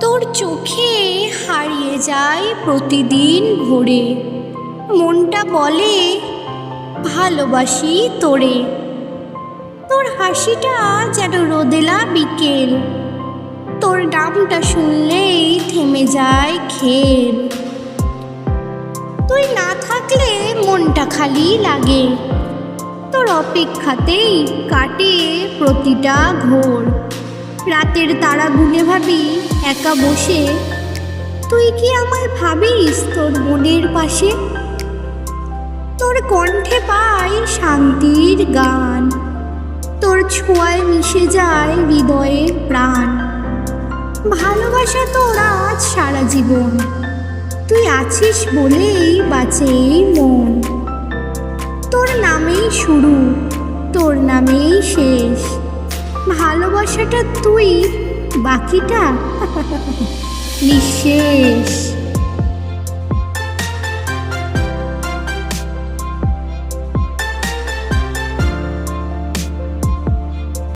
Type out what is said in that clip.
তোর চোখে হারিয়ে যায় প্রতিদিন ভোরে। মনটা বলে, ভালোবাসি তোরে। তোর হাসিটা যেন রোদেলা বিকেল। তোর নামটা শুনলেই থেমে যায় খেল। তুই না থাকলে মনটা খালি লাগে। তোর অপেক্ষাতেই কাটে প্রতিটা ঘোর। রাতের তারা গুনে ভাবি, একা বসে। তুই কি আমায় ভাবিস তোর মনের পাশে? তোর কণ্ঠে পাই শান্তির গান। তোর ছোঁয়ায় মিশে যায় হৃদয়ে প্রাণ। ভালোবাসা তোর আজ সারা জীবন। তুই আছিস বলেই বাঁচে মন। তোর নামেই শুরু, তোর নামেই শেষ। ভালোবাসাটা তুই বাকিটা নিঃশেষ।